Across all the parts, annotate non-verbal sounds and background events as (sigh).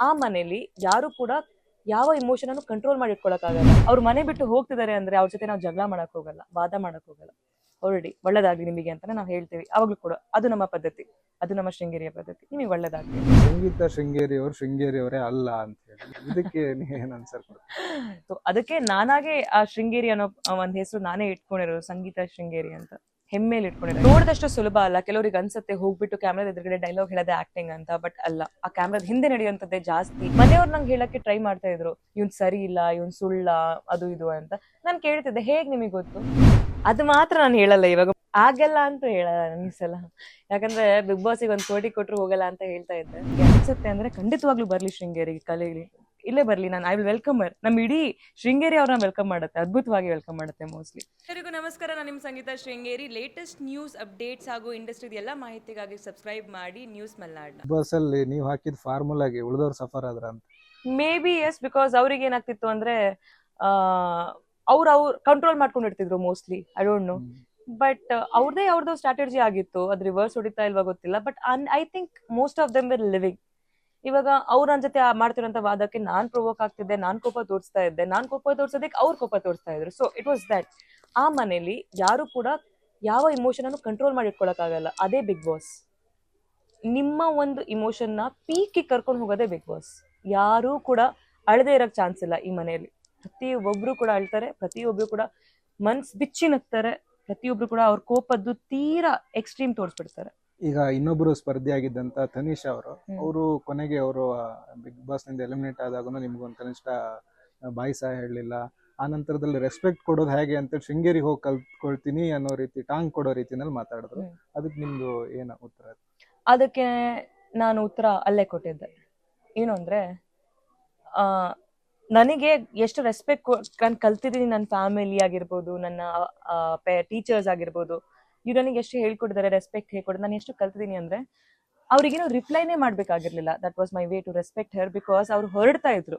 ಆ ಮನೇಲಿ ಯಾರು ಕೂಡ ಯಾವ ಇಮೋಷನ್ ಅನ್ನು ಕಂಟ್ರೋಲ್ ಮಾಡಿ ಇಟ್ಕೊಳಕ್ಕಾಗಲ್ಲ ಅವ್ರ ಮನೆ ಬಿಟ್ಟು ಹೋಗ್ತಿದ್ದಾರೆ ಅಂದ್ರೆ ಅವ್ರ ಜೊತೆ ನಾವು ಜಗಳ ಮಾಡಕ್ ಹೋಗಲ್ಲ ವಾದ ಮಾಡಕ್ ಹೋಗಲ್ಲ. ಹೊರಡಿ ಒಳ್ಳೇದಾಗ್ಲಿ ನಿಮಗೆ ಅಂತಾನೆ ನಾವು ಹೇಳ್ತೀವಿ. ಅವಾಗ್ಲೂ ಕೂಡ ಅದು ನಮ್ಮ ಪದ್ಧತಿ ಅದು ನಮ್ಮ ಶೃಂಗೇರಿಯ ಪದ್ಧತಿ. ನಿಮಗೆ ಒಳ್ಳೇದಾಗ್ಲಿ. ಸಂಗೀತ ಶೃಂಗೇರಿಯವರು ಶೃಂಗೇರಿಯವರೇ ಶೃಂಗೇರಿ ಅವರೇ ಅಲ್ಲ ಅಂತ ಹೇಳಿ. ಇದಕ್ಕೆ ಏನ್ ಸೊ ಅದಕ್ಕೆ ನಾನಾಗೆ ಆ ಶೃಂಗೇರಿ ಅನ್ನೋ ಒಂದ್ ಹೆಸರು ನಾನೇ ಇಟ್ಕೊಂಡಿರೋದು ಸಂಗೀತ ಶೃಂಗೇರಿ ಅಂತ. ಹೆಮ್ಮೆಲಿ ಇಟ್ಕೊಂಡಿರೋದು ನೋಡಿದಷ್ಟು ಸುಲಭ ಅಲ್ಲ. ಕೆಲವರಿಗೆ ಅನ್ಸುತ್ತೆ, ಹೋಗ್ಬಿಟ್ಟು ಕ್ಯಾಮ್ರಾದ ಎದುರುಗಡೆ ಡೈಲಾಗ್ ಹೇಳದೆ ಆಕ್ಟಿಂಗ್ ಅಂತ ಬಟ್ ಅಲ್ಲ. ಆ ಕ್ಯಾಮ್ರಾದ ಹಿಂದೆ ನಡೆಯುವಂತದ್ದೇ ಜಾಸ್ತಿ. ಮನೆಯವ್ರು ನಂಗೆ ಹೇಳಕ್ಕೆ ಟ್ರೈ ಮಾಡ್ತಾ ಇದ್ರು. ಇವ್ನ್ ಸರಿ ಇಲ್ಲ, ಇವ್ನ್ ಸುಳ್ಳ, ಅದು ಇದು ಅಂತ. ನಾನು ಕೇಳ್ತಿದ್ದೆ, ಹೇಗ್ ನಿಮಗೆ ಗೊತ್ತು? ಅದು ಮಾತ್ರ ನಾನು ಹೇಳಲ್ಲ ಇವಾಗ. ಆಗಲ್ಲ ಅಂತ ಹೇಳಲ್ಲ ನನಗೆ ಸಲ. ಯಾಕಂದ್ರೆ ಬಿಗ್ ಬಾಸ್ಗೆ ಒಂದ್ ಕೋಟಿ ಕೊಟ್ರು ಹೋಗಲ್ಲ ಅಂತ ಹೇಳ್ತಾ ಇದ್ದೆ. ಅನ್ಸುತ್ತೆ ಅಂದ್ರೆ ಖಂಡಿತವಾಗ್ಲೂ ಬರ್ಲಿ ಶೃಂಗೇರಿಗೆ ಕಲೀಲಿ ಇಲ್ಲೇ ಬರ್ಲಿ ನಾನು ಐ ವಿಲ್ ವೆಲ್ಕಮ್ ಅರ್ ನಮ್ಮ ಇಡೀ ಶೃಂಗೇರಿ ಅವ್ರನ್ನ ವೆಲ್ಕಮ್ ಮಾಡುತ್ತೆ ಅದ್ಭುತವಾಗಿ ವೆಲ್ಕಮ್ ಮಾಡುತ್ತೆ ಮೋಸ್ಟ್ಲಿ ಎಲ್ಲರಿಗೂ ನಮಸ್ಕಾರ ನಾನು ನಿಮ್ಮ Sangeetha Shringeri. Latest news updates ಹಾಗೂ ಇಂಡಸ್ಟ್ರಿದ ಎಲ್ಲ ಮಾಹಿತಿಗಾಗಿ ಸಬ್ಸ್ಕ್ರೈಬ್ ಮಾಡಿ ನ್ಯೂಸ್ ಮಲ್ನಾಡ್ನ. ಬಸ್ ಅಲ್ಲಿ ನೀವು ಹಾಕಿದ ಫಾರ್ಮುಲಾಗೆ ಉಳಿದವ್ರು ಸಫರ್ ಆದ್ರ ಅಂತ. ಮೇ ಬಿ ಎಸ್ ಬಿಕಾಸ್ ಅವ್ರಿಗೆ ಏನಾಗ್ತಿತ್ತು ಅಂದ್ರೆ ಅವ್ರು ಅವ್ರು control ಮಾಡ್ಕೊಂಡಿರ್ತಿದ್ರು mostly I don't know but ಅವ್ರದೇ ಅವ್ರದ್ದು ಸ್ಟ್ರಾಟಜಿ ಆಗಿತ್ತು. ಅದು ರಿವರ್ಸ್ ಹೊಡಿತಾ ಇಲ್ವಾ ಗೊತ್ತಿಲ್ಲ. But I think most of them were living ಇವಾಗ ಅವ್ರ ನನ್ನ ಜೊತೆ ಮಾಡ್ತಿರೋಂಥ ವಾದಕ್ಕೆ ನಾನ್ ಪ್ರೊವೋಕ್ ಆಗ್ತಿದ್ದೆ, ನಾನ್ ಕೋಪ ತೋರಿಸ್ತಾ ಇದ್ದೆ, ನಾನ್ ಕೋಪ ತೋರ್ಸೋದಕ್ಕೆ ಅವ್ರ ಕೋಪ ತೋರಿಸ್ತಾ ಇದ್ರು. ಸೊ ಇಟ್ ವಾಸ್ ದಟ್ ಆ ಮನೇಲಿ ಯಾರು ಕೂಡ ಯಾವ ಇಮೋಷನ್ ಅನ್ನು ಕಂಟ್ರೋಲ್ ಮಾಡಿ ಇಟ್ಕೊಳಕ್ಕಾಗಲ್ಲ ಅದೇ ಬಿಗ್ ಬಾಸ್ ನಿಮ್ಮ ಒಂದು ಇಮೋಷನ್ನ ಪೀಕಿಗೆ ಕರ್ಕೊಂಡು ಹೋಗೋದೆ ಬಿಗ್ ಬಾಸ್ ಯಾರು ಕೂಡ ಅಳದೇ ಇರಕ್ ಚಾನ್ಸ್ ಇಲ್ಲ ಈ ಮನೆಯಲ್ಲಿ ಪ್ರತಿಯೊಬ್ಬರು ಕೂಡ ಅಳ್ತಾರೆ ಪ್ರತಿಯೊಬ್ಬರು ಕೂಡ ಮನ್ಸ್ ಬಿಚ್ಚಿ ನಗ್ತಾರೆ, ಪ್ರತಿಯೊಬ್ರು ಕೂಡ ಅವ್ರ ಕೋಪದ್ದು ತೀರಾ ಎಕ್ಸ್ಟ್ರೀಮ್ ತೋರಿಸ್ಬಿಡ್ತಾರೆ. ಈಗ ಇನ್ನೊಬ್ಬರು ಸ್ಪರ್ಧಿ ಆಗಿದ್ದಂತ ತನಿಷ್ ಅವರು. ಅವರು ಕೊನೆಗೆ ಅವರು ಬಿಗ್ ಬಾಸ್ನಿಂದ ಎಲಿಮಿನೇಟ್ ಆದಾಗೂ ನಿಮ್ಗೊಂದು ಕನಿಷ್ಠ ಬಾಯಿ ಸಹ ಹೇಳಲಿಲ್ಲ ಆ ನಂತರದಲ್ಲಿ ರೆಸ್ಪೆಕ್ಟ್ ಕೊಡೋದು ಹೇಗೆ ಅಂತ ಶೃಂಗೇರಿ ಹೋಗಿ ಕಲ್ತ್ಕೊಳ್ತೀನಿ ಅನ್ನೋ ರೀತಿ ಟಾಂಗ್ ಕೊಡೋ ರೀತಿನಲ್ಲಿ ಮಾತಾಡಿದ್ರು. ಅದಕ್ಕೆ ನಿಮ್ದು ಏನ ಉತ್ತರ ಅದಕ್ಕೆ ನಾನು ಉತ್ತರ ಅಲ್ಲೇ ಕೊಟ್ಟಿದ್ದೆ ಏನು ಅಂದ್ರೆ ನನಗೆ ಎಷ್ಟು ರೆಸ್ಪೆಕ್ಟ್ ನಾನು ಕಲ್ತಿದ್ದೀನಿ ನನ್ನ ಫ್ಯಾಮಿಲಿ ಆಗಿರ್ಬೋದು ನನ್ನ ಟೀಚರ್ಸ್ ಆಗಿರ್ಬೋದು ಇವ್ರು ನನಗೆ ಎಷ್ಟು ಹೇಳ್ಕೊಡಿದ್ದಾರೆ ರೆಸ್ಪೆಕ್ಟ್ ಹೇಳ್ಕೊಡ್ ನಾನು ಎಷ್ಟು ಕಲ್ತಿದ್ದೀನಿ ಅಂದ್ರೆ, ಅವ್ರಿಗೇನು ರಿಪ್ಲೈನೇ ಮಾಡ್ಬೇಕಾಗಿರ್ಲಿಲ್ಲ. That was my way to respect her because ಅವ್ರು ಹೊರಡ್ತಾ ಇದ್ರು.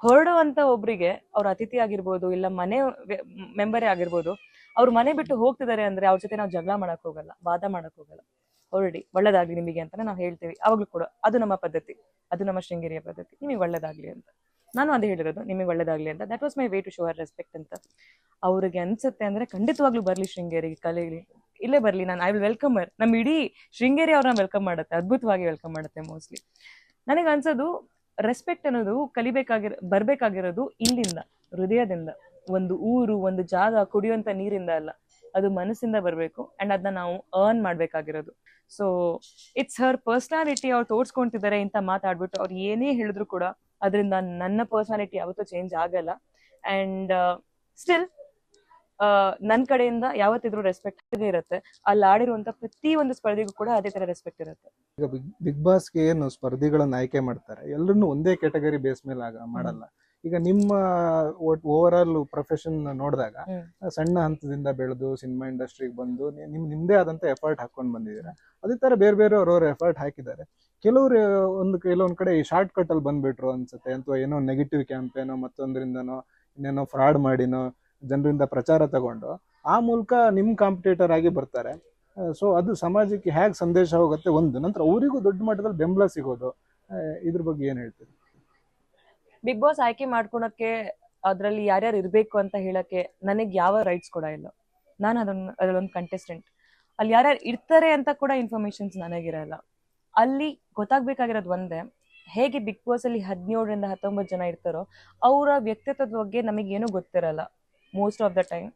ಹೊರಡುವಂತ ಒಬ್ರಿಗೆ ಅವ್ರ ಅತಿಥಿ ಆಗಿರ್ಬೋದು, ಇಲ್ಲ ಮನೆ ಮೆಂಬರೇ ಆಗಿರ್ಬೋದು, ಅವ್ರ ಮನೆ ಬಿಟ್ಟು ಹೋಗ್ತಿದ್ದಾರೆ ಅಂದ್ರೆ ಅವ್ರ ಜೊತೆ ನಾವು ಜಗಳ ಮಾಡಕ್ ಹೋಗಲ್ಲ, ವಾದ ಮಾಡಕ್ ಹೋಗಲ್ಲ. ಹೊರಡಿ, ಒಳ್ಳೇದಾಗ್ಲಿ ನಿಮಗೆ ಅಂತಾನೆ ನಾವು ಹೇಳ್ತೀವಿ. ಅವಾಗ್ಲೂ ಕೂಡ. ಅದು ನಮ್ಮ ಪದ್ಧತಿ. ಅದು ನಮ್ಮ ಶೃಂಗೇರಿಯ ಪದ್ಧತಿ. ನಿಮಗೆ ಒಳ್ಳೇದಾಗ್ಲಿ ಅಂತ. ನಾನು ಅದೇ ಹೇಳಿರೋದು, ನಿಮಗೆ ಒಳ್ಳೇದಾಗ್ಲಿ ಅಂತ. That was my way to show her respect ಅಂತ. ಅವ್ರಿಗೆ ಅನ್ಸುತ್ತೆ ಅಂದ್ರೆ ಖಂಡಿತವಾಗ್ಲೂ ಬರ್ಲಿ ಶೃಂಗೇರಿಗೆ ಕಲೀಲಿ. ಇಲ್ಲೇ ಬರ್ಲಿ ನಾನು ಐ ವಿಲ್ ವೆಲ್ಕಮ್ ಅರ್ ನಮ್ಮ ಇಡೀ ಶೃಂಗೇರಿ ಅವ್ರನ್ನ ವೆಲ್ಕಮ್ ಮಾಡುತ್ತೆ, ಅದ್ಭುತವಾಗಿ ವೆಲ್ಕಮ್ ಮಾಡುತ್ತೆ ಮೋಸ್ಟ್ಲಿ ನನಗೆ ಅನ್ಸೋದು ರೆಸ್ಪೆಕ್ಟ್ ಅನ್ನೋದು ಕಲಿಬೇಕಾಗಿರ, ಬರ್ಬೇಕಾಗಿರೋದು ಇಲ್ಲಿಂದ, ಹೃದಯದಿಂದ. ಒಂದು ಊರು, ಒಂದು ಜಾಗ ಕುಡಿಯುವಂತ ನೀರಿಂದ ಅಲ್ಲ. ಅದು ಮನಸ್ಸಿಂದ ಬರಬೇಕು ಅಂಡ್ ಅದನ್ನ ನಾವು ಅರ್ನ್ ಮಾಡ್ಬೇಕಾಗಿರೋದು. ಸೊ ಇಟ್ಸ್ ಹರ್ ಪರ್ಸನಾಲಿಟಿ ಅವ್ರು ತೋರ್ಸ್ಕೊಂತಿದ್ದಾರೆ ಅಂತ ಮಾತಾಡ್ಬಿಟ್ಟು, ಅವ್ರು ಏನೇ ಹೇಳಿದ್ರು ಕೂಡ ಅದರಿಂದ ನನ್ನ ಪರ್ಸನಾಲಿಟಿ ಯಾವತ್ತೂ ಚೇಂಜ್ ಆಗಲ್ಲ. ಅಂಡ್ ಸ್ಟಿಲ್ ನನ್ನ ಕಡೆಯಿಂದ ಯಾವತ್ತಿದ್ರು ರೆಸ್ಪೆಕ್ಟ್ ಇರುತ್ತೆ. ಅಲ್ಲಿ ಆಡಿರುವಂತ ಪ್ರತಿ ಒಂದು ಸ್ಪರ್ಧೆಗೂ ಕೂಡ ಅದೇ ತರ ರೆಸ್ಪೆಕ್ಟ್ ಇರುತ್ತೆ. ಈಗ ಬಿಗ್ ಬಿಗ್ ಬಾಸ್ಗೆ ಏನು ಸ್ಪರ್ಧಿಗಳನ್ನ ಆಯ್ಕೆ ಮಾಡ್ತಾರೆ? ಎಲ್ಲರನ್ನು ಒಂದೇ ಕ್ಯಾಟಗರಿ ಬೇಸ್ ಮೇಲೆ ಆಗ ಮಾಡಲ್ಲ. ಈಗ ನಿಮ್ಮ ಓವರ್ ಆಲ್ ಪ್ರೊಫೆಷನ್ ನೋಡಿದಾಗ ಸಣ್ಣ ಹಂತದಿಂದ ಬೆಳೆದು ಸಿನಿಮಾ ಇಂಡಸ್ಟ್ರಿಗೆ ಬಂದು ನಿಮ್ ನಿಮ್ದೇ ಆದಂತ ಎಫರ್ಟ್ ಹಾಕೊಂಡು ಬಂದಿದ್ದೀರಾ? ಅದೇ ತರ ಬೇರೆ ಬೇರೆ ಅವ್ರವ್ರ ಎಫರ್ಟ್ ಹಾಕಿದ್ದಾರೆ. ಕೆಲವರು ಒಂದು ಕೆಲವೊಂದ್ ಕಡೆ ಶಾರ್ಟ್ ಕಟ್ ಅಲ್ಲಿ ಬಂದ್ಬಿಟ್ರು ಅನ್ಸುತ್ತೆ. ಅಥವಾ ಏನೋ ನೆಗೆಟಿವ್ ಕ್ಯಾಂಪೇನೋ ಮತ್ತೊಂದ್ರಿಂದನೋ ಇನ್ನೇನೋ ಫ್ರಾಡ್ ಮಾಡಿನೋ ಜನರಿಂದ ಪ್ರಚಾರ ತಗೊಂಡು ಆ ಮೂಲಕ ನಿಮ್ ಕಾಂಪಿಟೇಟರ್ ಆಗಿ ಬರ್ತಾರೆ. ಸೊ ಅದು ಸಮಾಜಕ್ಕೆ ಹೇಗೆ ಸಂದೇಶ ಹೋಗುತ್ತೆ ಒಂದು. ನಂತರ ಅವರಿಗೂ ದೊಡ್ಡ ಮಟ್ಟದಲ್ಲಿ ಬೆಂಬಲ ಸಿಗೋದು. ಇದ್ರ ಬಗ್ಗೆ ಏನ್ ಹೇಳ್ತೀರಿ? ಬಿಗ್ ಬಾಸ್ ಆಯ್ಕೆ ಮಾಡ್ಕೊಳಕ್ಕೆ ಅದ್ರಲ್ಲಿ ಯಾರ್ಯಾರು ಇರ್ಬೇಕು ಅಂತ ಹೇಳಕ್ಕೆ ನನಗೆ ಯಾವ ರೈಟ್ಸ್ ಕೂಡ ಇಲ್ಲ. ನಾನು ಅದನ್ನ ಅದರಲ್ಲೊಂದು ಕಂಟೆಸ್ಟೆಂಟ್ ಅಲ್ಲಿ ಯಾರ್ಯಾರು ಇರ್ತಾರೆ ಅಂತ ಕೂಡ ಇನ್ಫಾರ್ಮೇಶನ್ಸ್ ನನಗಿರಲ್ಲ ಅಲ್ಲಿ ಗೊತ್ತಾಗ್ಬೇಕಾಗಿರೋದು ಒಂದೇ, ಹೇಗೆ ಬಿಗ್ ಬಾಸ್ ಅಲ್ಲಿ ಹದಿನೇಳರಿಂದ ಹತ್ತೊಂಬತ್ತು ಜನ ಇರ್ತಾರೋ ಅವರ ವ್ಯಕ್ತಿತ್ವದ ಬಗ್ಗೆ ನಮಗೇನು ಗೊತ್ತಿರಲ್ಲ ಮೋಸ್ಟ್ ಆಫ್ ದ ಟೈಮ್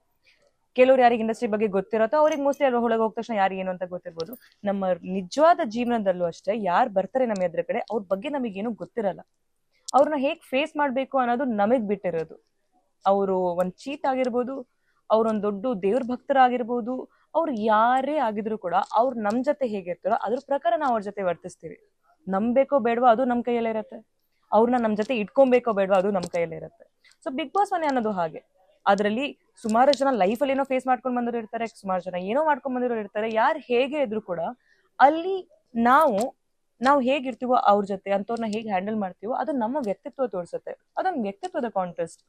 ಕೆಲವ್ರು ಯಾರಿಗೆ ಇಂಡಸ್ಟ್ರಿ ಬಗ್ಗೆ ಗೊತ್ತಿರತ್ತೋ ಅವ್ರಿಗೆ ಮೋಸ್ಟ್ಲಿ ಅವ್ರ ಒಳಗೆ ಹೋದ ತಕ್ಷಣ ಯಾರು ಏನು ಅಂತ ಗೊತ್ತಿರ್ಬೋದು. ನಮ್ಮ ನಿಜವಾದ ಜೀವನದಲ್ಲೂ ಅಷ್ಟೇ ಯಾರು ಬರ್ತಾರೆ ನಮ್ಮ ಎದುರು ಕಡೆ ಅವ್ರ ಬಗ್ಗೆ ನಮಗೇನು ಗೊತ್ತಿರಲ್ಲ. ಅವ್ರನ್ನ ಹೇಗೆ ಫೇಸ್ ಮಾಡಬೇಕು ಅನ್ನೋದು ನಮಗ್ ಬಿಟ್ಟಿರೋದು. ಅವರು ಒಂದ್ ಚೀಟ್ ಆಗಿರ್ಬೋದು ಅವ್ರೊಂದ್ ದೊಡ್ಡ ದೇವ್ರ ಭಕ್ತರಾಗಿರ್ಬೋದು, ಅವ್ರು ಯಾರೇ ಆಗಿದ್ರು ಕೂಡ ಅವ್ರು ನಮ್ ಜೊತೆ ಹೇಗಿರ್ತಾರೋ ಅದ್ರ ಪ್ರಕಾರ ನಾವು ಅವ್ರ ಜೊತೆ ವರ್ತಿಸ್ತೀವಿ. ನಂಬೇಕೋ ಬೇಡವಾ ಅದು ನಮ್ಮ ಕೈಯಲ್ಲೇ ಇರತ್ತೆ. ಅವ್ರನ್ನ ನಮ್ ಜೊತೆ ಇಟ್ಕೊಬೇಕೋ ಬೇಡವಾ ಅದು ನಮ್ಮ ಕೈಯಲ್ಲಿ ಇರತ್ತೆ. ಸೊ ಬಿಗ್ ಬಾಸ್ ಮನೆ ಅನ್ನೋದು ಹಾಗೆ. ಅದರಲ್ಲಿ ಸುಮಾರು ಜನ ಲೈಫಲ್ಲಿ ಏನೋ ಫೇಸ್ ಮಾಡ್ಕೊಂಡ್ ಬಂದಿರೋ ಇರ್ತಾರೆ, ಸುಮಾರು ಜನ ಏನೋ ಮಾಡ್ಕೊಂಡ್ ಬಂದಿರೋ ಇರ್ತಾರೆ, ಯಾರು ಹೇಗೆ ಇದ್ರು ಕೂಡ ಅಲ್ಲಿ ನಾವು ನಾವು ಹೇಗಿರ್ತೀವೋ ಅವ್ರ ಜೊತೆ ಅಂತವ್ರನ್ನ ಹೇಗೆ ಹ್ಯಾಂಡಲ್ ಮಾಡ್ತೀವೋ ಅದು ನಮ್ಮ ವ್ಯಕ್ತಿತ್ವ ತೋರಿಸುತ್ತೆ. ಅದೊಂದು ವ್ಯಕ್ತಿತ್ವದ ಕಾಂಟೆಸ್ಟ್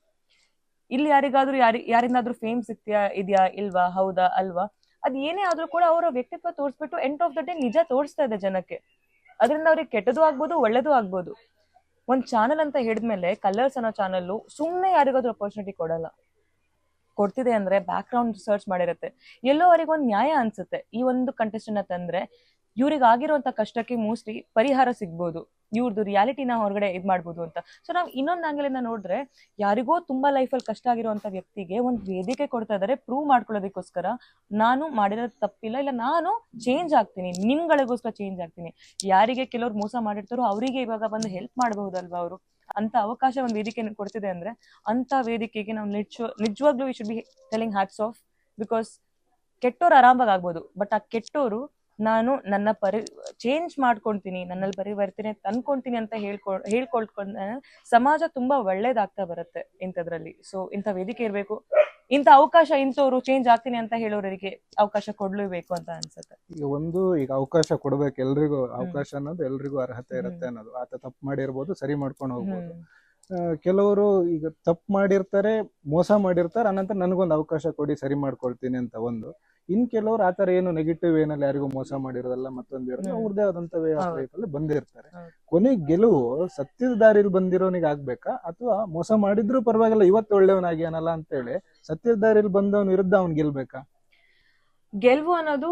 ಇಲ್ಲಿ ಯಾರಿಗಾದ್ರೂ ಯಾರಿ, ಯಾರಿಂದಾದ್ರೂ ಫೇಮ್ ಸಿಗ್ತೀಯಾ, ಇದೆಯಾ, ಇಲ್ವಾ, ಹೌದಾ, ಅಲ್ವಾ? ಅದ್ ಏನೇ ಆದ್ರೂ ಕೂಡ ಅವರ ವ್ಯಕ್ತಿತ್ವ ತೋರಿಸ್ಬಿಟ್ಟು ಎಂಡ್ ಆಫ್ ದ ಡೇ ನಿಜ ತೋರಿಸ್ತಾ ಇದೆ ಜನಕ್ಕೆ. ಅದರಿಂದ ಅವ್ರಿಗೆ ಕೆಟ್ಟದು ಆಗ್ಬೋದು, ಒಳ್ಳೇದು ಆಗ್ಬೋದು. ಒಂದ್ ಚಾನಲ್ ಅಂತ ಹಿಡಿದ್ಮೇಲೆ ಕಲರ್ಸ್ ಅನ್ನೋ ಚಾನಲ್ ಸುಮ್ಮನೆ ಯಾರಿಗಾದ್ರೂ ಅಪರ್ಚುನಿಟಿ ಕೊಡಲ್ಲ. ಕೊಡ್ತಿದೆ ಅಂದ್ರೆ ಬ್ಯಾಕ್ ಗ್ರೌಂಡ್ ಸರ್ಚ್ ಮಾಡಿರುತ್ತೆ. ಎಲ್ಲೋ ಅವ್ರಿಗೆ ಒಂದು ನ್ಯಾಯ ಅನ್ಸುತ್ತೆ. ಈ ಒಂದು ಕಂಟೆಸ್ಟೆಂಟ್ ತಂದ್ರೆ ಇವ್ರಿಗೆ ಆಗಿರುವಂತ ಕಷ್ಟಕ್ಕೆ ಮೋಸ್ಟ್ಲಿ ಪರಿಹಾರ ಸಿಗ್ಬೋದು. ಇವ್ರದ್ದು ರಿಯಾಲಿಟಿನ ಹೊರಗಡೆ ಇದ್ ಮಾಡ್ಬೋದು ಅಂತ. ಸೊ ನಾವು ಇನ್ನೊಂದು ಆಂಗಲ್ ಇಂದ ನೋಡಿದ್ರೆ, ಯಾರಿಗೋ ತುಂಬಾ ಲೈಫಲ್ಲಿ ಕಷ್ಟ ಆಗಿರುವಂತ ವ್ಯಕ್ತಿಗೆ ಒಂದು ವೇದಿಕೆ ಕೊಡ್ತಾ ಇದಾರೆ ಪ್ರೂವ್ ಮಾಡ್ಕೊಳ್ಳೋದಕ್ಕೋಸ್ಕರ. ನಾನು ಮಾಡಿರೋದು ತಪ್ಪಿಲ್ಲ, ಇಲ್ಲ ನಾನು ಚೇಂಜ್ ಆಗ್ತೀನಿ, ನಿಮ್ಗಳಿಗೋಸ್ಕರ ಚೇಂಜ್ ಆಗ್ತೀನಿ. ಯಾರಿಗೆ ಕೆಲವ್ರು ಮೋಸ ಮಾಡಿರ್ತಾರೋ ಅವರಿಗೆ ಇವಾಗ ಬಂದು ಹೆಲ್ಪ್ ಮಾಡಬಹುದಲ್ವಾ ಅವರು? ಅಂತ ಅವಕಾಶ ಒಂದು ವೇದಿಕೆ ಕೊಡ್ತಿದೆ ಅಂದ್ರೆ ಅಂತ ವೇದಿಕೆಗೆ ನಾವು ನಿಜ ನಿಜವಾಗ್ಲೂ we should be telling hats off because ಕೆಟ್ಟೋರು ಆರಾಮಾಗಿ ಆಗ್ಬೋದು ಬಟ್ ಆ ಕೆಟ್ಟೋರು ನಾನು ನನ್ನ ಪರಿ ಚೇಂಜ್ ಮಾಡ್ಕೊಂತೀನಿ ನನ್ನಲ್ಲಿ ಪರಿವರ್ತನೆ ತಂದ್ಕೊಂತೀನಿ ಅಂತ ಹೇಳ್ಕೊ ಹೇಳ್ಕೊಳ್ಕೊಂಡ ಸಮಾಜ ತುಂಬಾ ಒಳ್ಳೇದಾಗ್ತಾ ಬರುತ್ತೆ ಇಂಥದ್ರಲ್ಲಿ. ಸೊ ಇಂಥ ವೇದಿಕೆ ಇರಬೇಕು. ಇಂಥ ಅವಕಾಶ ಇಂಥವ್ರು ಚೇಂಜ್ ಆಗ್ತೀನಿ ಅಂತ ಹೇಳೋರಿಗೆ ಅವಕಾಶ ಕೊಡ್ಲೇಬೇಕು ಅಂತ ಅನ್ಸುತ್ತೆ. ಈಗ ಒಂದು ಈಗ ಅವಕಾಶ ಕೊಡ್ಬೇಕು ಎಲ್ರಿಗೂ ಅವಕಾಶ ಅನ್ನೋದು ಎಲ್ರಿಗೂ ಅರ್ಹತೆ ಇರುತ್ತೆ ಅನ್ನೋದು. ಆತ ತಪ್ಪು ಮಾಡಿರ್ಬೋದು ಸರಿ ಮಾಡ್ಕೊಂಡು ಹೋಗ್ಬೋದು. ಕೆಲವರು ಈಗ ತಪ್ಪು ಮಾಡಿರ್ತಾರೆ ಮೋಸ ಮಾಡಿರ್ತಾರೆ ಅನಂತರ ನನಗೊಂದು ಅವಕಾಶ ಕೊಡಿ ಸರಿ ಮಾಡ್ಕೊಳ್ತೀನಿ ಅಂತ ಒಂದು. ಇನ್ ಕೆಲವರು ಆತರ ಏನು ನೆಗೆಟಿವ್ ಏನಲ್ಲಿ ಯಾರಿಗೂ ಮೋಸ ಮಾಡಿರೋದಲ್ಲ ಮತ್ತೊಂದು ಇರೋದು ಹ್ಮ್. ಅವ್ರದೇ ಆದಂತ ವೇ ಆಫ್ ಹೌದು. ಲೈಫ್ ಅಲ್ಲಿ ಬಂದಿರ್ತಾರೆ. ಕೊನೆ ಗೆಲುವು ಸತ್ಯದ ದಾರಿಲಿ ಬಂದಿರೋನಿಗೆ ಆಗ್ಬೇಕಾ ಅಥವಾ ಮೋಸ ಮಾಡಿದ್ರು ಪರವಾಗಿಲ್ಲ ಇವತ್ತು ಒಳ್ಳೆಯವನಾಗ್ಯಾನಲ್ಲ ಅಂತೇಳಿ ಸತ್ಯದ ದಾರಿಲಿ ಬಂದವನ ವಿರುದ್ಧ ಅವ್ನ್ ಗೆಲ್ಬೇಕಾ ಗೆಲುವು ಅನ್ನೋದು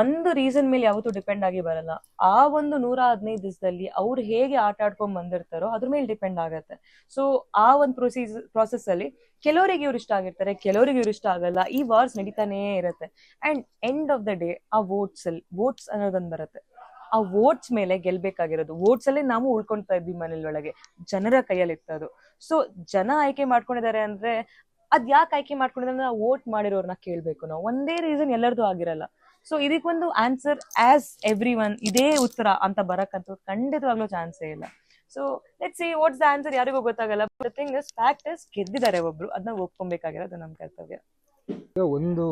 ಒಂದು ರೀಸನ್ ಮೇಲೆ ಯಾವತ್ತೂ ಡಿಪೆಂಡ್ ಆಗಿ ಬರಲ್ಲ. ಆ ಒಂದು ನೂರ ಹದಿನೈದು ದಿವಸದಲ್ಲಿ ಅವ್ರು ಹೇಗೆ ಆಟ ಆಡ್ಕೊಂಡ್ ಬಂದಿರ್ತಾರೋ ಅದ್ರ ಮೇಲೆ ಡಿಪೆಂಡ್ ಆಗತ್ತೆ. ಸೊ ಆ ಒಂದು ಪ್ರೊಸೀಸ್ ಪ್ರಾಸೆಸ್ ಅಲ್ಲಿ ಕೆಲವರಿಗೆ ಇವ್ರು ಇಷ್ಟ ಆಗಿರ್ತಾರೆ, ಕೆಲವರಿಗೆ ಇವ್ರು ಇಷ್ಟ ಆಗಲ್ಲ. ಈ ವಾರ್ಸ್ ನಡೀತಾನೇ ಇರುತ್ತೆ. And end of the day ಆ ವೋಟ್ಸ್ ಅಲ್ಲಿ ವೋಟ್ಸ್ ಅನ್ನೋದೊಂದು ಬರುತ್ತೆ. ಆ ವೋಟ್ಸ್ ಮೇಲೆ ಗೆಲ್ಬೇಕಾಗಿರೋದು. ವೋಟ್ಸ್ ಅಲ್ಲಿ ನಾವು ಉಳ್ಕೊಳ್ತಾ ಇದ್ವಿ ಮನೇಲಿ ಒಳಗೆ. ಜನರ ಕೈಯಲ್ಲಿ ಇತ್ತದು ಸೊ ಜನ ಆಯ್ಕೆ ಮಾಡ್ಕೊಂಡಿದ್ದಾರೆ ಅಂದ್ರೆ ಅದ್ ಯಾಕೆ ಆಯ್ಕೆ ಮಾಡ್ಕೊಂಡಿದ್ರೆ ನಾವು ವೋಟ್ ಮಾಡಿರೋರ್ನ ಕೇಳ್ಬೇಕು ನಾವು. ಒಂದೇ ರೀಸನ್ ಎಲ್ಲರದು ಆಗಿರಲ್ಲ. ಸೊ ಇದಕ್ಕೊಂದು ಆನ್ಸರ್ ಆಸ್ ಎವ್ರಿ ಒನ್ ಇದೇ ಉತ್ತರ ಅಂತ ಬರಕ್ಕಂತೂ ಖಂಡಿತವಾಗ್ಲೂ ಚಾನ್ಸೇ ಇಲ್ಲ. So let's see what's the answer ಯಾರಿಗೂ ಗೊತ್ತಾಗಲ್ಲ. But thing is fact is ಗೆದ್ದಿದ್ದಾರೆ ಒಬ್ರು ಅದನ್ನ ಒಪ್ಕೊಬೇಕಾಗಿರೋದು ನಮ್ಮ ಕರ್ತವ್ಯ. ಈಗ ಒಂದು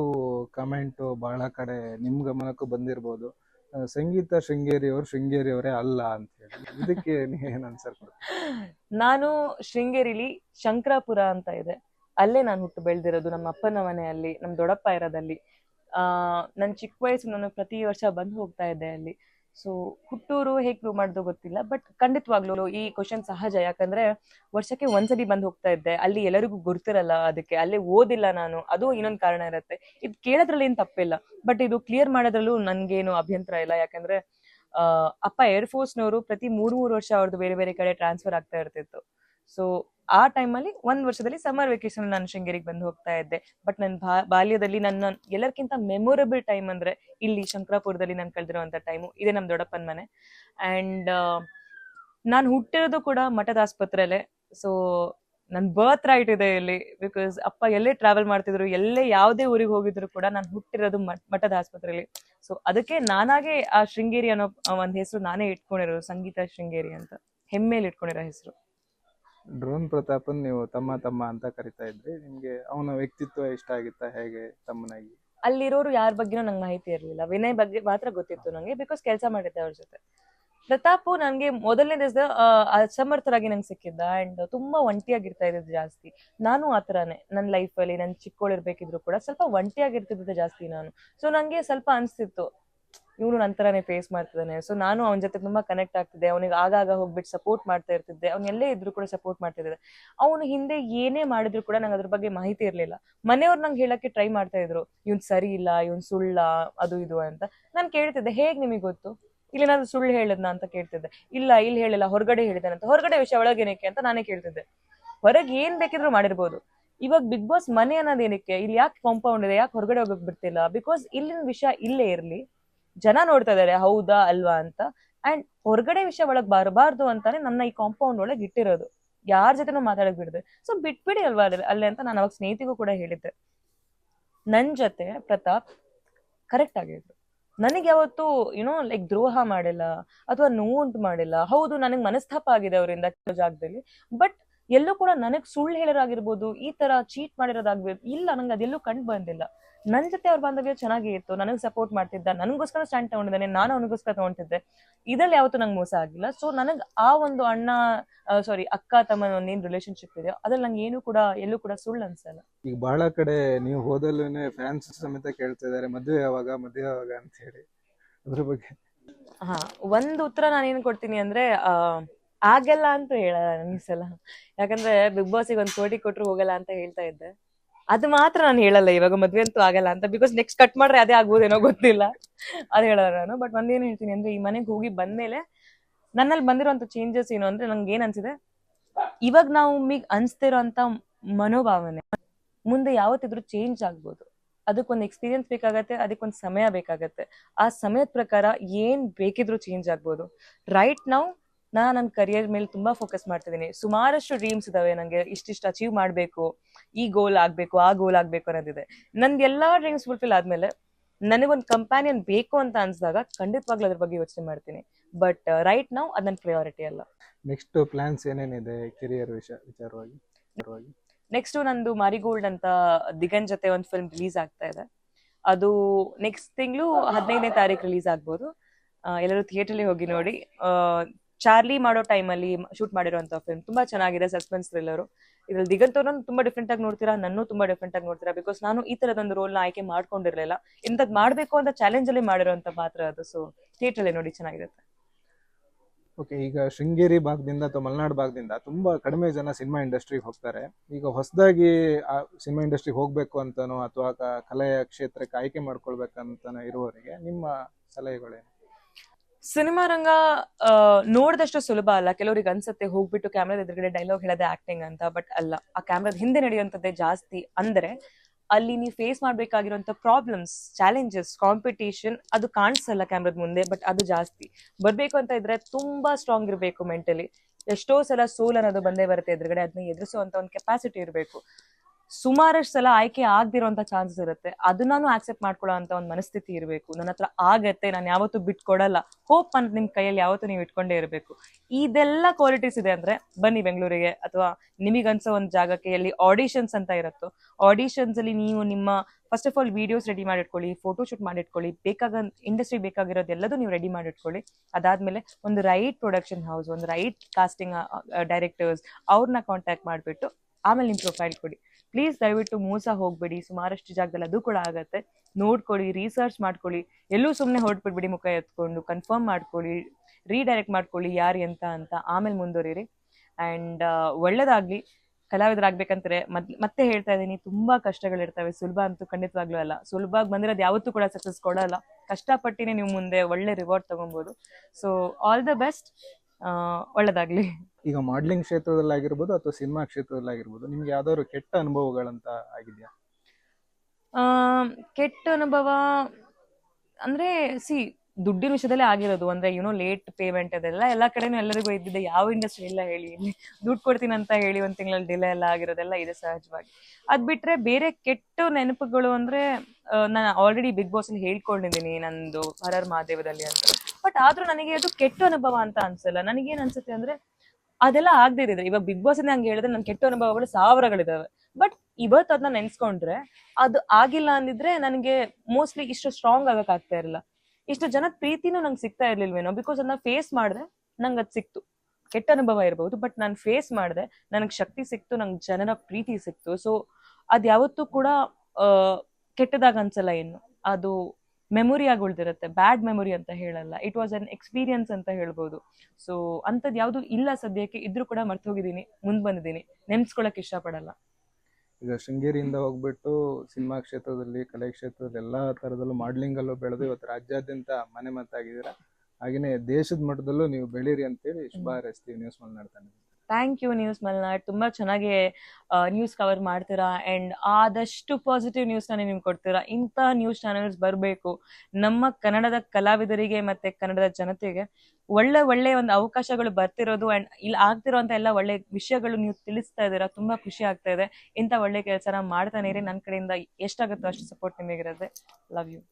ಕಮೆಂಟ್ ಬಹಳ ಕಡೆ ನಿಮ್ ಗಮನಕ್ಕೂ ಬಂದಿರ್ಬೋದು. ಸಂಗೀತ ಶೃಂಗೇರಿ ಅವರು ಶೃಂಗೇರಿ ಅವರೇ ಅಲ್ಲ ಅಂತ ಹೇಳಿ. ಇದಕ್ಕೆ ಏನು ಆನ್ಸರ್ ಕೊಡ್ತೀರಿ? (laughs) ನಾನು ಶೃಂಗೇರಿಲಿ ಶಂಕರಾಪುರ ಅಂತ ಇದೆ. ಅಲ್ಲೇ ನಾನು ಹುಟ್ಟು ಬೆಳೆದಿರೋದು ನಮ್ಮ ಅಪ್ಪನ ಮನೆಯಲ್ಲಿ ನಮ್ಮ ದೊಡ್ಡಪ್ಪ ಇರೋದಲ್ಲಿ. ಆ ನನ್ನ ಚಿಕ್ಕ ವಯಸ್ಸು ನಾನು ಪ್ರತಿ ವರ್ಷ ಬಂದು ಹೋಗ್ತಾ ಇದ್ದೆ ಅಲ್ಲಿ. ಸೊ ಹುಟ್ಟೂರು ಹೇಗೆ ಪ್ರೂವ್ ಮಾಡೋದು ಗೊತ್ತಿಲ್ಲ ಬಟ್ ಖಂಡಿತವಾಗ್ಲೂ ಈ ಕ್ವಶನ್ ಸಹಜ. ಯಾಕಂದ್ರೆ ವರ್ಷಕ್ಕೆ ಒಂದ್ಸರಿ ಬಂದು ಹೋಗ್ತಾ ಇದ್ದೆ. ಅಲ್ಲಿ ಎಲ್ಲರಿಗೂ ಗುರ್ತಿರಲ್ಲ ಅದಕ್ಕೆ. ಅಲ್ಲೇ ಓದಿಲ್ಲ ನಾನು. ಅದು ಇನ್ನೊಂದು ಕಾರಣ ಇರುತ್ತೆ. ಇದು ಕೇಳೋದ್ರಲ್ಲಿ ಏನು ತಪ್ಪಿಲ್ಲ. ಬಟ್ ಇದು ಕ್ಲಿಯರ್ ಮಾಡೋದ್ರಲ್ಲೂ ನನ್ಗೇನು ಅಭ್ಯಂತರ ಇಲ್ಲ. ಯಾಕಂದ್ರೆ ಅಪ್ಪ ಏರ್ಫೋರ್ಸ್ನವರು ಪ್ರತಿ ಮೂರು ಮೂರು ವರ್ಷ ಅವ್ರದ್ದು ಬೇರೆ ಬೇರೆ ಕಡೆ ಟ್ರಾನ್ಸ್ಫರ್ ಆಗ್ತಾ ಇರ್ತಿತ್ತು. ಸೊ ಆ ಟೈಮಲ್ಲಿ ಒಂದ್ ವರ್ಷದಲ್ಲಿ ಸಮ್ಮರ್ ವೆಕೇಶನ್ ನಾನು ಶೃಂಗೇರಿಗೆ ಬಂದು ಹೋಗ್ತಾ ಇದ್ದೆ. ಬಟ್ ನನ್ನ ಬಾಲ್ಯದಲ್ಲಿ ನನ್ನ ಎಲ್ಲರಿಗಿಂತ ಮೆಮೊರಬಲ್ ಟೈಮ್ ಅಂದ್ರೆ ಇಲ್ಲಿ ಶಂಕರಾಪುರದಲ್ಲಿ ನಾನು ಕಳೆದಿರುವಂತ ಟೈಮು ಇದೇ ನಮ್ಮ ದೊಡ್ಡಪ್ಪನ ಮನೆ. ಅಂಡ್ ನಾನು ಹುಟ್ಟಿರೋದು ಕೂಡ ಮಠದ ಆಸ್ಪತ್ರೆಯಲ್ಲೇ ಸೊ ನನ್ನ ಬರ್ತ್ ರೈಟ್ ಇದೆ ಇಲ್ಲಿ. ಬಿಕಾಸ್ ಅಪ್ಪ ಎಲ್ಲೇ ಟ್ರಾವೆಲ್ ಮಾಡ್ತಿದ್ರು, ಎಲ್ಲೇ ಯಾವುದೇ ಊರಿಗೆ ಹೋಗಿದ್ರು ಕೂಡ ನಾನು ಹುಟ್ಟಿರೋದು ಮಠದ ಆಸ್ಪತ್ರೆಯಲ್ಲಿ ಸೊ ಅದಕ್ಕೆ ನಾನಾಗೆ ಆ ಶೃಂಗೇರಿ ಅನ್ನೋ ಒಂದು ಹೆಸರು ನಾನೇ ಇಟ್ಕೊಂಡಿರೋದು, ಸಂಗೀತ ಶೃಂಗೇರಿ ಅಂತ. ಹೆಮ್ಮೆಲಿ ಇಟ್ಕೊಂಡಿರೋ ಹೆಸರು. ಡ್ರೋನ್ ಪ್ರತಾಪನ್ ನೀವು ತಮ್ಮ ತಮ್ಮ ಅಂತ ಕರಿತಾ ಇದ್ರಿ ನಿಮ್ಗೆ ಅವನ ವ್ಯಕ್ತಿತ್ವ ಇಷ್ಟ ಆಗಿತ್ತಾ ಹೇಗೆ ತಮ್ಮನಾಗಿ? ಅಲ್ಲಿರೋರು ಯಾರ ಬಗ್ಗೆನೂ ನಂಗೆ ಮಾಹಿತಿ ಇರಲಿಲ್ಲ. ವಿನಯ್ ಬಗ್ಗೆ ಮಾತ್ರ ಗೊತ್ತಿತ್ತು ನಂಗೆ ಬಿಕಾಸ್ ಕೆಲಸ ಮಾಡಿದ್ದೆ ಅವ್ರ ಜೊತೆ. ಪ್ರತಾಪ್ ನನಗೆ ಮೊದಲನೇ ದಿವಸದ ಅಸಮರ್ಥರಾಗಿ ನಂಗೆ ಸಿಕ್ಕಿದ್ದ ಅಂಡ್ ತುಂಬಾ ಒಂಟಿಯಾಗಿರ್ತಾ ಇದ್ದಿದ್ದು ಜಾಸ್ತಿ. ನಾನು ಆ ಥರನೇ ನನ್ನ ಲೈಫಲ್ಲಿ ನನ್ನ ಚಿಕ್ಕೋಳಿರ್ಬೇಕಿದ್ರು ಕೂಡ ಸ್ವಲ್ಪ ಒಂಟಿಯಾಗಿರ್ತಿದ್ದೆ ಜಾಸ್ತಿ ನಾನು. ಸೊ ನನಗೆ ಸ್ವಲ್ಪ ಅನಿಸ್ತಿತ್ತು. ಇವನು ನಂತರನೇ ಫೇಸ್ ಮಾಡ್ತಿದ್ದಾನೆ. ಸೊ ನಾನು ಅವನ ಜೊತೆ ತುಂಬಾ ಕನೆಕ್ಟ್ ಆಗ್ತಿದ್ದೆ. ಅವನಿಗೆ ಆಗಾಗ ಹೋಗ್ಬಿಟ್ಟು ಸಪೋರ್ಟ್ ಮಾಡ್ತಾ ಇರ್ತಿದ್ದೆ. ಅವ್ನು ಎಲ್ಲೇ ಇದ್ರು ಕೂಡ ಸಪೋರ್ಟ್ ಮಾಡ್ತಿದ್ದೆ ಅವನು ಹಿಂದೆ ಏನೇ ಮಾಡಿದ್ರು ಕೂಡ ನಂಗೆ ಅದ್ರ ಬಗ್ಗೆ ಮಾಹಿತಿ ಇರಲಿಲ್ಲ. ಮನೆಯವ್ರು ನಂಗೆ ಹೇಳಕ್ಕೆ ಟ್ರೈ ಮಾಡ್ತಾ ಇದ್ರು. ಇವ್ನ್ ಸರಿ ಇಲ್ಲ, ಇವ್ನ್ ಸುಳ್ಳ, ಅದು ಇದು ಅಂತ. ನಾನು ಕೇಳ್ತಿದ್ದೆ, ಹೇಗ್ ನಿಮಗೆ ಗೊತ್ತು? ಇಲ್ಲಿ ನಾನು ಸುಳ್ಳು ಹೇಳದ್ನ? ಅಂತ ಕೇಳ್ತಿದ್ದೆ. ಇಲ್ಲ ಇಲ್ಲಿ ಹೇಳಿಲ್ಲ, ಹೊರಗಡೆ ಹೇಳಿದಾನೆ ಅಂತ. ಹೊರಗಡೆ ವಿಷಯ ಒಳಗೇನಕ್ಕೆ? ಅಂತ ನಾನೇ ಕೇಳ್ತಿದ್ದೆ. ಹೊರಗೆ ಏನ್ ಬೇಕಿದ್ರು ಮಾಡಿರ್ಬೋದು. ಇವಾಗ ಬಿಗ್ ಬಾಸ್ ಮನೆ ಅನ್ನೋದೇನಕ್ಕೆ ಇಲ್ಲಿ ಯಾಕೆ ಕಾಂಪೌಂಡ್ ಇದೆ? ಯಾಕೆ ಹೊರಗಡೆ ಹೋಗಕ್ ಬಿಡ್ತಿಲ್ಲ? ಬಿಕಾಸ್ ಇಲ್ಲಿನ ವಿಷಯ ಇಲ್ಲೇ ಇರ್ಲಿ. ಜನ ನೋಡ್ತಾ ಇದಾರೆ, ಹೌದಾ, ಅಲ್ವಾ ಅಂತ. ಅಂಡ್ ಹೊರಗಡೆ ವಿಷಯ ಒಳಗ್ ಬರಬಾರ್ದು ಅಂತಾನೆ ನನ್ನ ಈ ಕಾಂಪೌಂಡ್ ಒಳಗ್ ಇಟ್ಟಿರೋದು. ಯಾರ ಜೊತೆನೂ ಮಾತಾಡಕ್ ಬಿಡದೆ. ಸೊ ಬಿಟ್ಬಿಡಿ ಅಲ್ವಾ ಅಲ್ಲಿ- ಅಂತ ನಾನು ಅವಾಗ ಸ್ನೇಹಿತಿಗೂ ಕೂಡ ಹೇಳಿದ್ದೆ. ನನ್ ಜೊತೆ ಪ್ರತಾಪ್ ಕರೆಕ್ಟ್ ಆಗಿದ್ರು. ನನಗೆ ಯಾವತ್ತು ಏನೋ ಲೈಕ್ ದ್ರೋಹ ಮಾಡಿಲ್ಲ, ಅಥವಾ ನೋವು ಮಾಡಿಲ್ಲ. ಹೌದು, ನನಗೆ ಮನಸ್ತಾಪ ಆಗಿದೆ ಅವರಿಂದ ಜಾಗದಲ್ಲಿ. ಬಟ್ ಎಲ್ಲೂ ಕೂಡ ನನಗ್ ಸುಳ್ಳು ಹೇಳೋರಾಗಿರ್ಬೋದು ಈ ತರ ಚೀಟ್ ಮಾಡಿರೋದಾಗ್ಬೇಕು ಇಲ್ಲ ನಂಗೆ ಅದೆಲ್ಲೂ ಕಂಡು ಬಂದಿಲ್ಲ. ನನ್ ಜೊತೆ ಅವ್ರ ಬಾಂಧವ್ಯ ಚೆನ್ನಾಗಿ ಇತ್ತು ನನಗೆ ಸಪೋರ್ಟ್ ಮಾಡ್ತಿದ್ದ ನನಗೋಸ್ಕರ ಸ್ಟ್ಯಾಂಡ್ ತಗೊಂಡಿದ್ದಾನೆ ನಾನು ಅವನಿಗೋಸ್ಕರ ತಗೊಂತಿದ್ದೆ. ಇದ್ರಲ್ಲಿ ಯಾವತ್ತೂ ನಂಗೆ ಮೋಸ ಆಗಿಲ್ಲ. ಸೊ ನನಗ್ ಆ ಒಂದು ಅಣ್ಣ ಸಾರಿ ಅಕ್ಕ ತಮ್ಮನ ಒಂದೇನ್ ರಿಲೇಶನ್ಶಿಪ್ ಇದೆಯೋ ಅದ್ರಲ್ಲಿ ನಂಗೆ ಏನು ಕೂಡ ಎಲ್ಲೂ ಕೂಡ ಸುಳ್ಳು ಅನ್ಸಲ್ಲ. ಈಗ ಬಹಳ ಕಡೆ ನೀವು ಹೋದಲ್ಲೇ ಫ್ಯಾನ್ಸ್ ಸಮೇತ ಕೇಳ್ತಾ ಇದಾರೆ ಮದ್ವೆ ಯಾವಾಗ ಮದುವೆ ಯಾವಾಗ ಅಂತ ಹೇಳಿ. ಅದ್ರ ಬಗ್ಗೆ. ಹಾ ಒಂದು ಉತ್ತರ ನಾನು ಏನ್ ಕೊಡ್ತೀನಿ ಅಂದ್ರೆ ಆಗಲ್ಲ ಅಂತ ಹೇಳಲ್ಲ ನನ್ಸಲ್ಲ ಯಾಕಂದ್ರೆ ಬಿಗ್ ಬಾಸಿಗೆ ಒಂದ್ ಕೋಟಿ ಕೊಟ್ರು ಹೋಗಲ್ಲ ಅಂತ ಹೇಳ್ತಾ ಇದ್ದೆ. ಅದು ಮಾತ್ರ ನಾನು ಹೇಳಲ್ಲ, ಇವಾಗ ಮದ್ವೆ ಅಂತೂ ಆಗಲ್ಲ ಅಂತ. ಬಿಕಾಸ್ ನೆಕ್ಸ್ಟ್ ಕಟ್ ಮಾಡ್ರೆ ಅದೇ ಆಗ್ಬೋದೇನೋ ಗೊತ್ತಿಲ್ಲ. ಅದ್ ಹೇಳಲ್ಲ ನಾನು. ಬಟ್ ಒಂದೇನ್ ಹೇಳ್ತೀನಿ ಅಂದ್ರೆ, ಈ ಮನೆಗೆ ಹೋಗಿ ಬಂದ್ಮೇಲೆ ನನ್ನಲ್ಲಿ ಬಂದಿರೋಂಥ ಚೇಂಜಸ್ ಏನು ಅಂದ್ರೆ ನಂಗೆ ಏನ್ ಅನ್ಸಿದೆ, ಇವಾಗ ನಾವು ಮಿಗ್ ಅನ್ಸ್ತಿರೋಂಥ ಮನೋಭಾವನೆ. ಮುಂದೆ ಯಾವತ್ತಿದ್ರು ಚೇಂಜ್ ಆಗ್ಬೋದು. ಅದಕ್ಕೊಂದು ಎಕ್ಸ್ಪೀರಿಯನ್ಸ್ ಬೇಕಾಗತ್ತೆ, ಅದಕ್ಕೊಂದು ಸಮಯ ಬೇಕಾಗತ್ತೆ. ಆ ಸಮಯದ ಪ್ರಕಾರ ಏನ್ ಬೇಕಿದ್ರು ಚೇಂಜ್ ಆಗ್ಬೋದು. ರೈಟ್ ನಾವು ನಾ ನನ್ನ ಕರಿಯರ್ ಮೇಲೆ ತುಂಬಾ ಫೋಕಸ್ ಮಾಡ್ತಿದ್ದೀನಿ ಸುಮಾರಷ್ಟು ಡ್ರೀಮ್ಸ್ ಇದಾವೆ ನಂಗೆ. ಇಷ್ಟಿಷ್ಟು ಅಚೀವ್ ಮಾಡಬೇಕು. ಈ ಗೋಲ್ ಆಗ್ಬೇಕು ಆ ಗೋಲ್ ಆಗ್ಬೇಕು ಅನ್ನೋದಿದೆ. ನಂದು ಎಲ್ಲಾ ಡ್ರೀಮ್ಸ್ ಫುಲ್ಫಿಲ್ ಆದ್ಮೇಲೆ ನನಗೊಂದು ಕಂಪ್ಯಾನಿಯನ್ ಬೇಕು ಅಂತ ಅನ್ಸಿದಾಗ ಖಂಡಿತವಾಗ್ಲೂ ಅದ್ರ ಬಗ್ಗೆ ಯೋಚನೆ ಮಾಡ್ತೀನಿ. ಬಟ್ ರೈಟ್ ನಾವು ಅದು ನನ್ನ ಪ್ರಯಾರಿಟಿ ಅಲ್ಲ. ನೆಕ್ಸ್ಟ್ ಪ್ಲಾನ್ಸ್ ಏನೇನಿದೆ ಕೆರಿಯರ್ ವಿಷಯ ವಿಚಾರವಾಗಿ? ನೆಕ್ಸ್ಟ್ ನಂದು ಮಾರಿಗೋಲ್ಡ್ ಅಂತ ದಿಗನ್ ಜೊತೆ ಒಂದು ಫಿಲ್ಮ್ ರಿಲೀಸ್ ಆಗ್ತಾ ಇದೆ. ಅದು ನೆಕ್ಸ್ಟ್ ತಿಂಗಳು ಹದಿನೈದನೇ ತಾರೀಕು ರಿಲೀಸ್ ಆಗ್ಬೋದು. ಎಲ್ಲರೂ ಥಿಯೇಟರ್ಲಿ ಹೋಗಿ ನೋಡಿ. ಚಾರ್ಲಿ ಮಾಡೋ ಟೈಮಲ್ಲಿ ಶೂಟ್ ಮಾಡಿರುವಂತ ಫಿಲ್ಮ್ ತುಂಬಾ ಚೆನ್ನಾಗಿದೆ ಸಸ್ಪೆನ್ಸ್ ಥ್ರಿಲ್ಲರ್ ಇದ್ರಲ್ಲಿ ದಿಗಂತವ್ರನ್ನ ತುಂಬಾ ಡಿಫ್ರೆಂಟ್ ಆಗಿ ನೋಡ್ತೀರಾ, ನನ್ನ ತುಂಬಾ ಡಿಫ್ರೆಂಟ್ ಆಗಿ ನೋಡ್ತೀರಾ ಬಿಕಾಸ್ ನಾನು ಈ ತರದೊಂದು ರೋಲ್ನ ಆಯ್ಕೆ ಮಾಡ್ಕೊಂಡಿರ್ಲಿಲ್ಲ. ಇಂಥದ್ ಮಾಡ್ಬೇಕು ಅಂತ ಚಾಲೆಂಜ್ ಅಲ್ಲಿ ಮಾಡಿರುವಂತ ಪಾತ್ರ ಅದು. ಸೊ ಅಲ್ಲಿ ನೋಡಿ ಚೆನ್ನಾಗಿರುತ್ತೆ. ಓಕೆ ಈಗ ಶೃಂಗೇರಿ ಭಾಗದಿಂದ ಅಥವಾ ಮಲೆನಾಡು ಭಾಗದಿಂದ ತುಂಬಾ ಕಡಿಮೆ ಜನ ಸಿನಿಮಾ ಇಂಡಸ್ಟ್ರಿಗೆ ಹೋಗ್ತಾರೆ. ಈಗ ಹೊಸದಾಗಿ ಸಿನಿಮಾ ಇಂಡಸ್ಟ್ರಿಗೆ ಹೋಗ್ಬೇಕು ಅಂತನೋ ಅಥವಾ ಕಲೆಯ ಕ್ಷೇತ್ರಕ್ಕೆ ಆಯ್ಕೆ ಮಾಡ್ಕೊಳ್ಬೇಕಂತನೋ ಇರುವವರಿಗೆ ನಿಮ್ಮ ಸಲಹೆಗಳೇನು? ಸಿನಿಮಾ ರಂಗ ನೋಡಿದಷ್ಟು ಸುಲಭ ಅಲ್ಲ. ಕೆಲವರಿಗೆ ಅನ್ಸುತ್ತೆ ಹೋಗ್ಬಿಟ್ಟು ಕ್ಯಾಮ್ರಾದ ಎದುರುಗಡೆ ಡೈಲಾಗ್ ಹೇಳೋದೇ ಆಕ್ಟಿಂಗ್ ಅಂತ ಬಟ್ ಅಲ್ಲ. ಆ ಕ್ಯಾಮ್ರಾದ ಹಿಂದೆ ನಡೆಯುವಂಥದ್ದೇ ಜಾಸ್ತಿ ಅಂದ್ರೆ, ಅಲ್ಲಿ ನೀವು ಫೇಸ್ ಮಾಡಬೇಕಾಗಿರುವಂಥ ಪ್ರಾಬ್ಲಮ್ಸ್ ಚಾಲೆಂಜಸ್ ಕಾಂಪಿಟೇಷನ್ ಅದು ಕಾಣಿಸಲ್ಲ ಕ್ಯಾಮ್ರಾದ ಮುಂದೆ ಬಟ್ ಅದು ಜಾಸ್ತಿ. ಬರ್ಬೇಕು ಅಂತ ಇದ್ರೆ ತುಂಬಾ ಸ್ಟ್ರಾಂಗ್ ಇರಬೇಕು ಮೆಂಟಲಿ ಎಷ್ಟೋ ಸಲ ಸೋಲ್ ಅನ್ನೋದು ಬಂದೇ ಬರುತ್ತೆ ಎದುರುಗಡೆ ಅದನ್ನ ಎದುರಿಸುವಂತ ಒಂದು ಕೆಪಾಸಿಟಿ ಇರಬೇಕು. ಸುಮಾರಷ್ಟು ಸಲ ಆಯ್ಕೆ ಆಗದಿರೋಂಥ ಚಾನ್ಸಸ್ ಇರುತ್ತೆ. ಅದನ್ನ ನಾನು ಆಕ್ಸೆಪ್ಟ್ ಮಾಡ್ಕೊಳ್ಳೋ ಅಂತ ಒಂದು ಮನಸ್ಥಿತಿ ಇರಬೇಕು. ನನ್ನ ಹತ್ರ ಆಗತ್ತೆ, ನಾನು ಯಾವತ್ತೂ ಬಿಟ್ಕೊಡಲ್ಲ. ಹೋಪ್ ಅಂತ ನಿಮ್ ಕೈಯಲ್ಲಿ ಯಾವತ್ತೂ ನೀವು ಇಟ್ಕೊಂಡೇ ಇರಬೇಕು. ಇದೆಲ್ಲ ಕ್ವಾಲಿಟೀಸ್ ಇದೆ ಅಂದ್ರೆ ಬನ್ನಿ ಬೆಂಗಳೂರಿಗೆ ಅಥವಾ ನಿಮಗನ್ಸೋ ಒಂದು ಜಾಗಕ್ಕೆ ಎಲ್ಲಿ ಆಡಿಷನ್ಸ್ ಅಂತ ಇರುತ್ತೋ ಆಡಿಷನ್ಸ್ ಅಲ್ಲಿ ನೀವು ನಿಮ್ಮ first of all videos ready ಮಾಡಿಟ್ಕೊಳ್ಳಿ photo shoot ಮಾಡಿಟ್ಕೊಳ್ಳಿ, ಬೇಕಾಗ ಇಂಡಸ್ಟ್ರಿ ಬೇಕಾಗಿರೋದು ಎಲ್ಲದೂ ನೀವು ರೆಡಿ ಮಾಡಿಟ್ಕೊಳ್ಳಿ. ಅದಾದ್ಮೇಲೆ ಒಂದು ರೈಟ್ ಪ್ರೊಡಕ್ಷನ್ ಹೌಸ್ ಒಂದು ರೈಟ್ ಕಾಸ್ಟಿಂಗ್ ಡೈರೆಕ್ಟರ್ಸ್ ಅವ್ರನ್ನ ಕಾಂಟ್ಯಾಕ್ಟ್ ಮಾಡಿಬಿಟ್ಟು ಆಮೇಲೆ ನಿಮ್ಮ ಪ್ರೊಫೈಲ್ ಕೊಡಿ. ಪ್ಲೀಸ್ ದಯವಿಟ್ಟು ಮೋಸ ಹೋಗ್ಬೇಡಿ. ಸುಮಾರಷ್ಟು ಜಾಗದಲ್ಲಿ ಅದು ಕೂಡ ಆಗತ್ತೆ. ನೋಡ್ಕೊಳ್ಳಿ ರಿಸರ್ಚ್ ಮಾಡ್ಕೊಳ್ಳಿ. ಎಲ್ಲೂ ಸುಮ್ಮನೆ ಹೊರಟ್ಬಿಡ್ಬಿಡಿ, ಮುಖ ಎತ್ಕೊಂಡು. ಕನ್ಫರ್ಮ್ ಮಾಡ್ಕೊಳ್ಳಿ. ರೀಡೈರೆಕ್ಟ್ ಮಾಡ್ಕೊಳ್ಳಿ ಯಾರು ಎಂತ ಅಂತ. ಆಮೇಲೆ ಮುಂದುವರಿರಿ. ಆ್ಯಂಡ್ ಒಳ್ಳೇದಾಗ್ಲಿ. ಕಲಾವಿದರಾಗ್ಬೇಕಂತಾರೆ ಮದ್, ಮತ್ತೆ ಹೇಳ್ತಾ ಇದ್ದೀನಿ, ತುಂಬಾ ಕಷ್ಟಗಳಿರ್ತವೆ. ಸುಲಭ ಅಂತೂ ಖಂಡಿತವಾಗ್ಲೂ ಅಲ್ಲ. ಸುಲಭವಾಗಿ ಬಂದಿರೋದು ಯಾವತ್ತೂ ಕೂಡ ಸಕ್ಸಸ್ ಕೊಡಲ್ಲ. ಕಷ್ಟಪಟ್ಟಿನೇ ನೀವು ಮುಂದೆ ಒಳ್ಳೆ ರಿವಾರ್ಡ್ ತಗೊಬೋದು. ಸೊ ಆಲ್ ದ ಬೆಸ್ಟ್ ಒಳ್ಳೇದಾಗ್ಲಿ. ಈಗ ಮಾಡ್ಲಿಂಗ್ ಕ್ಷೇತ್ರದಲ್ಲಾಗಿರ್ಬೋದು ಅಥವಾ ಸಿನಿಮಾ ಕ್ಷೇತ್ರದಲ್ಲಾಗಿರ್ಬೋದು ನಿಮ್ಗೆ ಯಾವ್ದಾದ್ರು ಕೆಟ್ಟ ಅನುಭವಗಳಂತ ಆಗಿದೆಯಾ? ಕೆಟ್ಟ ಅನುಭವ ಅಂದ್ರೆ ಸಿ ದುಡ್ಡಿನ ವಿಷಯದಲ್ಲೇ ಆಗಿರೋದು. ಅಂದ್ರೆ ಯುನೋ ಲೇಟ್ ಪೇಮೆಂಟ್ ಅದೆಲ್ಲ ಎಲ್ಲಾ ಕಡೆನೂ ಎಲ್ಲರಿಗೂ ಇದ್ದಿದ್ದೆ. ಯಾವ ಇಂಡಸ್ಟ್ರಿ ಇಲ್ಲ ಹೇಳಿ. ಇಲ್ಲಿ ದುಡ್ಡು ಕೊಡ್ತೀನಿ ಅಂತ ಹೇಳಿ ಒಂದ್ ತಿಂಗಳಲ್ಲಿ ಡಿಲೇ ಎಲ್ಲ ಆಗಿರೋದೆಲ್ಲ ಇದೆ ಸಹಜವಾಗಿ. ಅದ್ ಬಿಟ್ರೆ ಬೇರೆ ಕೆಟ್ಟ ನೆನಪುಗಳು ಅಂದ್ರೆ ನಾನು ಆಲ್ರೆಡಿ ಬಿಗ್ ಬಾಸ್ ಅಲ್ಲಿ ಹೇಳ್ಕೊಂಡಿದ್ದೀನಿ ನಂದು ಹರರ್ ಮಹಾದೇವದಲ್ಲಿ ಅಂತ. ಬಟ್ ಆದ್ರೂ ನನಗೆ ಅದು ಕೆಟ್ಟ ಅನುಭವ ಅಂತ ಅನ್ಸಲ್ಲ. ನನಗೇನ್ ಅನ್ಸುತ್ತೆ ಅಂದ್ರೆ ಅದೆಲ್ಲ ಆಗದೆ ಇದ್ರೆ ಇವಾಗ ಬಿಗ್ ಬಾಸ್ ಹಂಗೆ ಹೇಳಿದ್ರೆ ನನ್ ಕೆಟ್ಟ ಅನುಭವಗಳು ಸಾವಿರಗಳಿದಾವೆ. ಬಟ್ ಇವತ್ತು ಅದನ್ನ ನೆನ್ಸ್ಕೊಂಡ್ರೆ ಅದು ಆಗಿಲ್ಲ ಅಂದಿದ್ರೆ ನನಗೆ ಮೋಸ್ಟ್ಲಿ ಇಷ್ಟು ಸ್ಟ್ರಾಂಗ್ ಆಗಕ್ ಆಗ್ತಾ ಇರಲಿಲ್ಲ ಇಷ್ಟು ಜನ ಪ್ರೀತಿನೂ ನಂಗೆ ಸಿಗ್ತಾ ಇರ್ಲಿಲ್ವೇನೋ? ಬಿಕಾಸ್ ಅದನ್ನ ಫೇಸ್ ಮಾಡಿದ್ರೆ ನಂಗೆ ಅದು ಸಿಕ್ತು. ಕೆಟ್ಟ ಅನುಭವ ಇರಬಹುದು ಬಟ್ ನಾನು ಫೇಸ್ ಮಾಡಿದೆ ನನಗೆ ಶಕ್ತಿ ಸಿಕ್ತು, ನಂಗೆ ಜನರ ಪ್ರೀತಿ ಸಿಕ್ತು. ಸೊ ಅದ್ ಯಾವತ್ತೂ ಕೂಡ ಕೆಟ್ಟದಾಗ ಅನ್ಸಲ್ಲ ಏನು ಅದು ಮೆಮೊರಿ ಉಳ್ದಿರುತ್ತೆ ಬ್ಯಾಡ್ ಮೆಮೊರಿ ಅಂತ ಹೇಳಲ್ಲ. ಇಟ್ ವಾಸ್ ಅನ್ ಎಕ್ಸ್ಪೀರಿಯನ್ಸ್ ಅಂತ ಹೇಳ್ಬೋದು. ಸೊ ಅಂಥದ್ದು ಯಾವುದು ಇಲ್ಲ ಸದ್ಯಕ್ಕೆ. ಇದ್ರೂ ಕೂಡ ಮರ್ತು ಹೋಗಿದ್ದೀನಿ ಮುಂದ್ ಬಂದಿದ್ದೀನಿ. ನೆನ್ಸ್ಕೊಳಕ್ ಇಷ್ಟಪಡಲ್ಲ. ಈಗ ಶೃಂಗೇರಿಯಿಂದ ಹೋಗ್ಬಿಟ್ಟು ಸಿನಿಮಾ ಕ್ಷೇತ್ರದಲ್ಲಿ, ಕಲೆ ಕ್ಷೇತ್ರದಲ್ಲಿ ಎಲ್ಲಾ ತರದಲ್ಲೂ ಮಾಡ್ಲಿಂಗಲ್ಲೂ ಬೆಳೆದು ಇವತ್ತು ರಾಜ್ಯಾದ್ಯಂತ ಮನೆ ಮತ್ತಾಗಿದ್ದೀರಾ ಹಾಗೆಯೇ ದೇಶದ ಮಟ್ಟದಲ್ಲೂ ನೀವು ಬೆಳೀರಿ ಅಂತೇಳಿ ಶುಭ ಹಾರೈಸ್ತೀವಿ. ನ್ಯೂಸ್ ಮಲ್ನಾಡ್ತಾನೆ ಥ್ಯಾಂಕ್ ಯು ನ್ಯೂಸ್ ಮಲ್ನಾಡ್. ತುಂಬಾ ಚೆನ್ನಾಗಿ ನ್ಯೂಸ್ ಕವರ್ ಮಾಡ್ತೀರಾ ಅಂಡ್ ಆದಷ್ಟು ಪಾಸಿಟಿವ್ ನ್ಯೂಸ್ನ ನಿಮ್ಗೆ ಕೊಡ್ತೀರಾ. ಇಂಥ ನ್ಯೂಸ್ ಚಾನೆಲ್ಸ್ ಬರಬೇಕು ನಮ್ಮ ಕನ್ನಡದ ಕಲಾವಿದರಿಗೆ ಮತ್ತೆ ಕನ್ನಡದ ಜನತೆಗೆ. ಒಳ್ಳೆ ಒಳ್ಳೆ ಒಂದು ಅವಕಾಶಗಳು ಬರ್ತಿರೋದು ಅಂಡ್ ಇಲ್ಲಿ ಆಗ್ತಿರೋಂಥ ಎಲ್ಲ ಒಳ್ಳೆ ವಿಷಯಗಳು ನೀವು ತಿಳಿಸ್ತಾ ಇದ್ದೀರಾ, ತುಂಬಾ ಖುಷಿ ಆಗ್ತಾ ಇದೆ. ಇಂಥ ಒಳ್ಳೆ ಕೆಲಸನ ಮಾಡ್ತಾನೆ ಇರಿ. ನನ್ನ ಕಡೆಯಿಂದ ಎಷ್ಟಾಗುತ್ತೋ ಅಷ್ಟು ಸಪೋರ್ಟ್ ನಿಮಗಿರುತ್ತೆ ಲವ್ ಯು